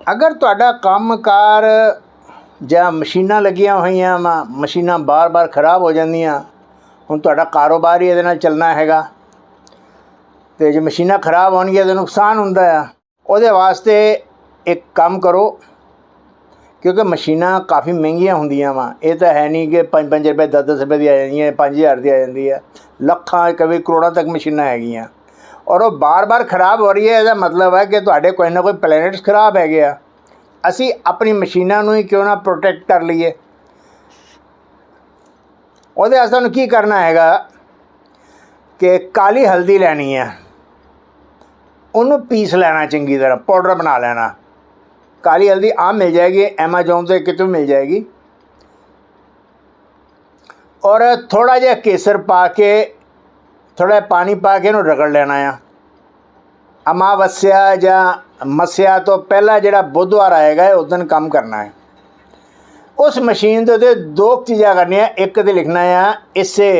ਅਗਰ ਤੁਹਾਡਾ ਕੰਮਕਾਰ ਜਾਂ ਮਸ਼ੀਨਾਂ ਲੱਗੀਆਂ ਹੋਈਆਂ ਵਾ, ਮਸ਼ੀਨਾਂ ਬਾਰ-ਬਾਰ ਖਰਾਬ ਹੋ ਜਾਂਦੀਆਂ, ਹੁਣ ਤੁਹਾਡਾ ਕਾਰੋਬਾਰ ਹੀ ਇਹਦੇ ਨਾਲ ਚੱਲਣਾ ਹੈਗਾ। ਤੇ ਜੇ ਮਸ਼ੀਨਾਂ ਖਰਾਬ ਹੋਣਗੀਆਂ ਤਾਂ ਨੁਕਸਾਨ ਹੁੰਦਾ ਆ। ਉਹਦੇ ਵਾਸਤੇ ਇੱਕ ਕੰਮ ਕਰੋ, ਕਿਉਂਕਿ ਮਸ਼ੀਨਾਂ ਕਾਫੀ ਮਹਿੰਗੀਆਂ ਹੁੰਦੀਆਂ ਵਾ। ਇਹ ਤਾਂ ਹੈ ਨਹੀਂ ਕਿ 5-5 ਰੁਪਏ 10-10 ਰੁਪਏ ਦੀ ਆ ਜਾਂਦੀਆਂ 5000 ਦੀ ਆ ਜਾਂਦੀ ਹੈ ਲੱਖਾਂ ਕਦੇ ਕਰੋੜਾਂ ਤੱਕ ਮਸ਼ੀਨਾਂ ਹੈਗੀਆਂ। ਔਰ ਉਹ ਬਾਰ-ਬਾਰ ਖਰਾਬ ਹੋ ਰਹੀ ਹੈ, ਇਹਦਾ ਮਤਲਬ ਹੈ ਕਿ ਤੁਹਾਡੇ ਕੋਈ ਨਾ ਕੋਈ ਪਲੈਨਟਸ ਖਰਾਬ ਹੈਗੇ ਆ। ਅਸੀਂ ਆਪਣੀ ਮਸ਼ੀਨਾਂ ਨੂੰ ਹੀ ਕਿਉਂ ਨਾ ਪ੍ਰੋਟੈਕਟ ਕਰ ਲਈਏ? ਉਹਦੇ ਵਾਸਤੇ ਸਾਨੂੰ ਕੀ ਕਰਨਾ ਹੈਗਾ ਕਿ ਕਾਲੀ ਹਲਦੀ ਲੈਣੀ ਹੈ ਉਹਨੂੰ ਪੀਸ ਲੈਣਾ ਚੰਗੀ ਤਰ੍ਹਾਂ ਪਾਊਡਰ ਬਣਾ ਲੈਣਾ। ਕਾਲੀ ਹਲਦੀ ਆਮ ਮਿਲ ਜਾਏਗੀ ਐਮਾਜ਼ੋਨ ਤੇ ਕਿਤੋਂ ਮਿਲ ਜਾਏਗੀ। ਔਰ ਥੋੜਾ ਜਿਹਾ ਕੇਸਰ ਪਾ ਕੇ ਥੋੜਾ ਪਾਣੀ ਪਾ ਕੇ ਇਹਨੂੰ ਰਗੜ ਲੈਣਾ ਆ ਅਮਾਵਸਿਆ ਜਾਂ ਮਸਿਆ ਤੋਂ ਪਹਿਲਾਂ ਜਿਹੜਾ ਬੁੱਧਵਾਰ ਆਏਗਾ ਉਸ ਦਿਨ ਕੰਮ ਕਰਨਾ ਹੈ ਉਸ ਮਸ਼ੀਨ ਦੇ ਉੱਤੇ ਦੋ ਚੀਜ਼ਾਂ ਕਰਨੀਆਂ ਇੱਕ ਤੇ ਲਿਖਣਾ ਆ ਇਸੇ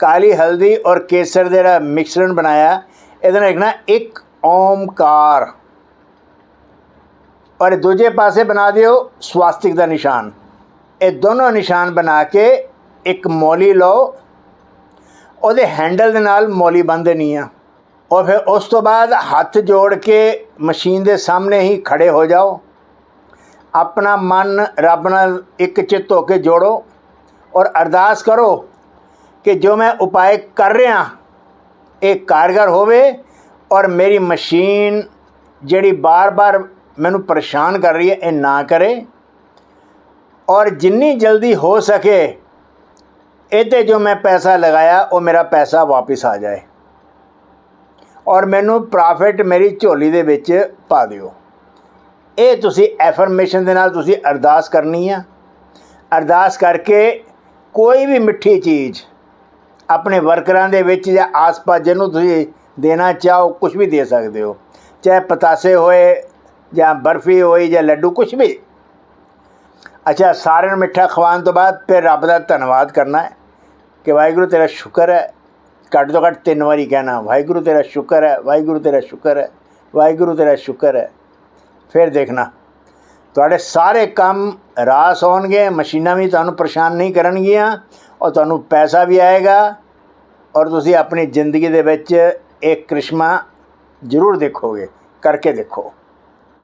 ਕਾਲੀ ਹਲਦੀ ਔਰ ਕੇਸਰ ਦੇ ਜਿਹੜਾ ਮਿਕਸਰਨ ਬਣਾਇਆ ਇਹਦੇ ਨਾਲ ਲਿਖਣਾ ਇੱਕ ਓਮਕਾਰ ਔਰ ਦੂਜੇ ਪਾਸੇ ਬਣਾ ਦਿਓ ਸਵਾਸਤਿਕ ਦਾ ਨਿਸ਼ਾਨ ਇਹ ਦੋਨੋਂ ਨਿਸ਼ਾਨ ਬਣਾ ਕੇ ਇੱਕ ਮੌਲੀ ਲਓ ਉਹਦੇ ਹੈਂਡਲ ਦੇ ਨਾਲ ਮੌਲੀ ਬੰਨ੍ਹ ਦੇਣੀ ਆ। ਔਰ ਫਿਰ ਉਸ ਤੋਂ ਬਾਅਦ ਹੱਥ ਜੋੜ ਕੇ ਮਸ਼ੀਨ ਦੇ ਸਾਹਮਣੇ ਹੀ ਖੜੇ ਹੋ ਜਾਓ। ਆਪਣਾ ਮਨ ਰੱਬ ਨਾਲ ਇੱਕ ਚਿੱਤ ਹੋ ਕੇ ਜੋੜੋ ਔਰ ਅਰਦਾਸ ਕਰੋ ਕਿ ਜੋ ਮੈਂ ਉਪਾਏ ਕਰ ਰਿਹਾ, ਇਹ ਕਾਰਗਰ ਹੋਵੇ ਔਰ ਮੇਰੀ ਮਸ਼ੀਨ ਜਿਹੜੀ ਬਾਰ-ਬਾਰ ਮੈਨੂੰ ਪਰੇਸ਼ਾਨ ਕਰ ਰਹੀ ਹੈ, ਇਹ ਨਾ ਕਰੇ। ਔਰ ਜਿੰਨੀ ਜਲਦੀ ਹੋ ਸਕੇ ਇਹ 'ਤੇ ਜੋ ਮੈਂ ਪੈਸਾ ਲਗਾਇਆ, ਉਹ ਮੇਰਾ ਪੈਸਾ ਵਾਪਸ ਆ ਜਾਏ। ਔਰ ਮੈਨੂੰ ਪ੍ਰੋਫਿਟ ਮੇਰੀ ਝੋਲੀ ਦੇ ਵਿੱਚ ਪਾ ਦਿਓ। ਇਹ ਤੁਸੀਂ ਐਫਰਮੇਸ਼ਨ ਦੇ ਨਾਲ ਤੁਸੀਂ ਅਰਦਾਸ ਕਰਨੀ ਆ। ਅਰਦਾਸ ਕਰਕੇ ਕੋਈ ਵੀ ਮਿੱਠੀ ਚੀਜ਼ ਆਪਣੇ ਵਰਕਰਾਂ ਦੇ ਵਿੱਚ ਜਾਂ ਆਸ-ਪਾਸ ਜਿਹਨੂੰ ਤੁਸੀਂ ਦੇਣਾ ਚਾਹੋ ਕੁਝ ਵੀ ਦੇ ਸਕਦੇ ਹੋ। ਚਾਹੇ ਪਤਾਸੇ ਹੋਏ ਜਾਂ ਬਰਫੀ ਹੋਈ ਜਾਂ ਲੱਡੂ ਕੁਝ ਵੀ। ਅੱਛਾ, ਸਾਰਿਆਂ ਨੂੰ ਮਿੱਠਾ ਖਵਾਉਣ ਤੋਂ ਬਾਅਦ ਫਿਰ ਰੱਬ ਦਾ ਧੰਨਵਾਦ ਕਰਨਾ ਹੈ। ਕਿ ਵਾਹਿਗੁਰੂ ਤੇਰਾ ਸ਼ੁਕਰ ਹੈ। ਘੱਟ ਤੋਂ ਘੱਟ ਤਿੰਨ ਵਾਰੀ ਕਹਿਣਾ, ਵਾਹਿਗੁਰੂ ਤੇਰਾ ਸ਼ੁਕਰ ਹੈ, ਵਾਹਿਗੁਰੂ ਤੇਰਾ ਸ਼ੁਕਰ ਹੈ, ਵਾਹਿਗੁਰੂ ਤੇਰਾ ਸ਼ੁਕਰ ਹੈ। ਫਿਰ ਦੇਖਣਾ, ਤੁਹਾਡੇ ਸਾਰੇ ਕੰਮ ਰਾਸ ਹੋਣਗੇ, ਮਸ਼ੀਨਾਂ ਵੀ ਤੁਹਾਨੂੰ ਪਰੇਸ਼ਾਨ ਨਹੀਂ ਕਰਨਗੀਆਂ, ਔਰ ਤੁਹਾਨੂੰ ਪੈਸਾ ਵੀ ਆਏਗਾ, ਔਰ ਤੁਸੀਂ ਆਪਣੀ ਜ਼ਿੰਦਗੀ ਦੇ ਵਿੱਚ ਇੱਕ ਕ੍ਰਿਸ਼ਮਾ ਜ਼ਰੂਰ ਦੇਖੋਗੇ, ਕਰਕੇ ਦੇਖੋ।